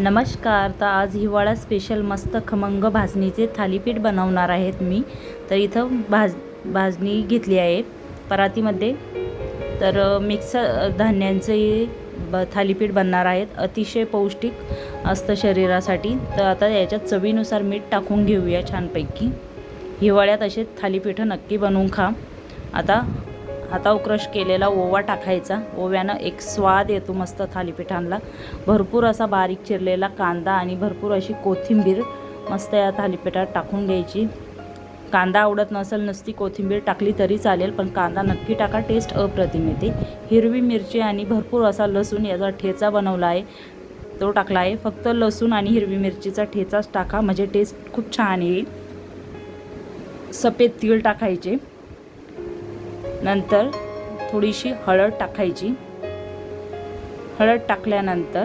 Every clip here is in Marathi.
नमस्कार तर आज हिवाळा स्पेशल मस्त खमंग भाजणीचे थालीपीठ बनवणार आहेत मी. तर इथं भाज भाजणी घेतली आहे परातीमध्ये. तर मिक्सर मिक्स धान्यांचे ब थालीपीठ बनणार आहेत. अतिशय पौष्टिक असतं शरीरासाठी. तर आता याच्यात चवीनुसार मीठ टाकून घेऊया छानपैकी. हिवाळ्यात असे थालीपीठं नक्की बनवून खा. आता हाताव क्रश केलेला ओवा टाकायचा. ओव्यानं एक स्वाद येतो मस्त थालीपीठांना भरपूर असा बारीक चिरलेला कांदा आणि भरपूर अशी कोथिंबीर मस्त या थालीपीठात टाकून घ्यायची. कांदा आवडत नसेल नुसती कोथिंबीर टाकली तरी चालेल पण कांदा नक्की टाका टेस्ट अप्रतिम येते. हिरवी मिरची आणि भरपूर असा लसूण याचा ठेचा बनवला आहे. तो टाकला आहे. फक्त लसूण आणि हिरवी मिरचीचा ठेचाच टाका म्हणजे टेस्ट खूप छान येईल. सफेद तीळ टाकायचे. नंतर थोडीशी हळद टाकायची. हळद टाकल्यानंतर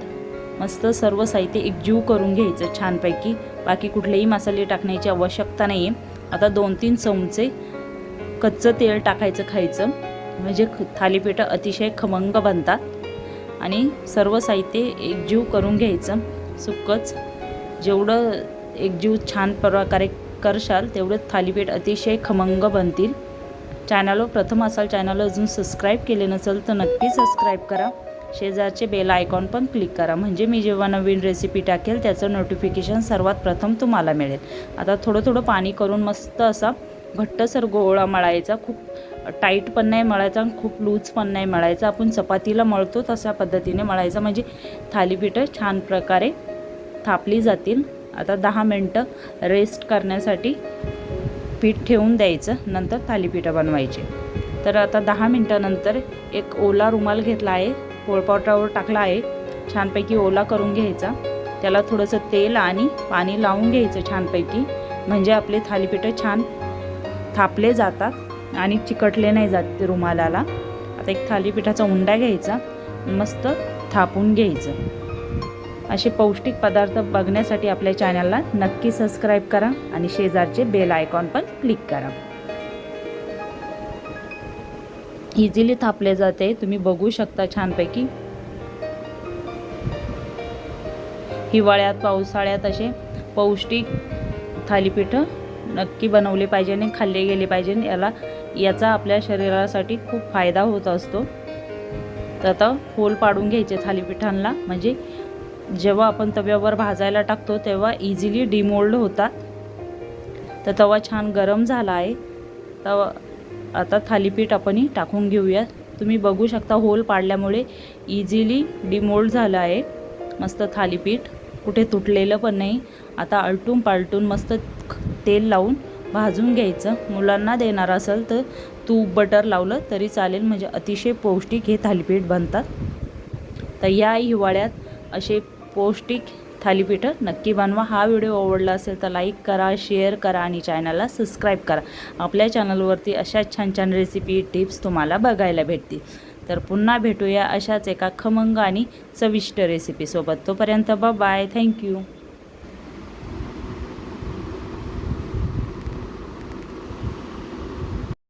मस्त सर्व साहित्य एकजीव करून घ्यायचं छानपैकी. बाकी कुठलेही मसाले टाकण्याची आवश्यकता नाही आहे आता दोन तीन चमचे कच्चं तेल टाकायचं खायचं. म्हणजे ख- थालीपीठं अतिशय खमंग बनतात. आणि सर्व साहित्य एकजीव करून घ्यायचं. सुक्कच जेवढं एकजीव छान प्रकारे करशाल तेवढं थालीपीठ अतिशय खमंग बनतील. चॅनलवर प्रथम असाल चॅनल अजून सबस्क्राईब केले नसेल तर नक्की सबस्क्राईब करा. शेजारचे बेल आयकॉन पण क्लिक करा. म्हणजे मी जेव्हा नवीन रेसिपी टाकेल त्याचं नोटिफिकेशन सर्वात प्रथम तुम्हाला मिळेल. आता थोडं थोडं पाणी करून मस्त असा घट्टसर गोळा मळायचा. खूप टाईट पण नाही मळायचा आणि खूप लूज पण नाही मळायचा. आपण चपातीला मळतो तशा पद्धतीने मळायचा. म्हणजे थालीपीठं छान प्रकारे थापली जातील. आता दहा मिनटं रेस्ट करण्यासाठी पीठ ठेवून द्यायचं नंतर थालीपीठं बनवायचे. तर आता दहा मिनटानंतर एक ओला रुमाल घेतला आहे पोळपाटावर टाकला आहे. छानपैकी ओला करून घ्यायचा. त्याला थोडंसं तेल आणि पाणी लावून घ्यायचं छानपैकी. म्हणजे आपले थालीपीठं छान थापले जातात आणि चिकटले नाही जात ते रुमालाला. आता एक थालीपीठाचा उंडा घ्यायचा मस्त थापून घ्यायचं. असे पौष्टिक पदार्थ बघण्यासाठी आपल्या चॅनलला नक्की सबस्क्राईब करा आणि शेजारचे बेल आयकॉन पण क्लिक करा. इझिली थापले जाते. तुम्ही बघू शकता छानपैकी. हिवाळ्यात पावसाळ्यात असे पौष्टिक थालीपीठं नक्की बनवले पाहिजे आणि खाल्ले गेले पाहिजे. याला याचा आपल्या शरीरासाठी खूप फायदा होत असतो. तर आता होल पाडून घ्यायचे थालीपीठांना. म्हणजे जेव्हा आपण तव्यावर भाजायला टाकतो तेव्हा इझिली डिमोल्ड होतात. तर तवा छान गरम झाला आहे. तवा आता थालीपीठ आपण टाकून घेऊया तुम्ही बघू शकता होल पाडल्यामुळे इझिली डिमोल्ड झालं आहे. मस्त थालीपीठ. कुठे तुटलेलं पण नाही. आता आलटून पालटून मस्त तेल लावून भाजून घ्यायचं. मुलांना देणार असेल तर तूप बटर लावलं तरी चालेल. म्हणजे अतिशय पौष्टिक हे थालीपीठ बनतात. तर या हिवाळ्यात असे पौष्टिक थालीपीठं नक्की बनवा. हा व्हिडिओ आवडला असेल तर लाईक करा शेअर करा आणि चॅनलला सबस्क्राईब करा. आपल्या चॅनलवरती अशाच छान छान रेसिपी टिप्स तुम्हाला बघायला भेटतील. तर पुन्हा भेटूया अशाच एका खमंग आणि चविष्ट रेसिपीसोबत. तोपर्यंत बाय थँक्यू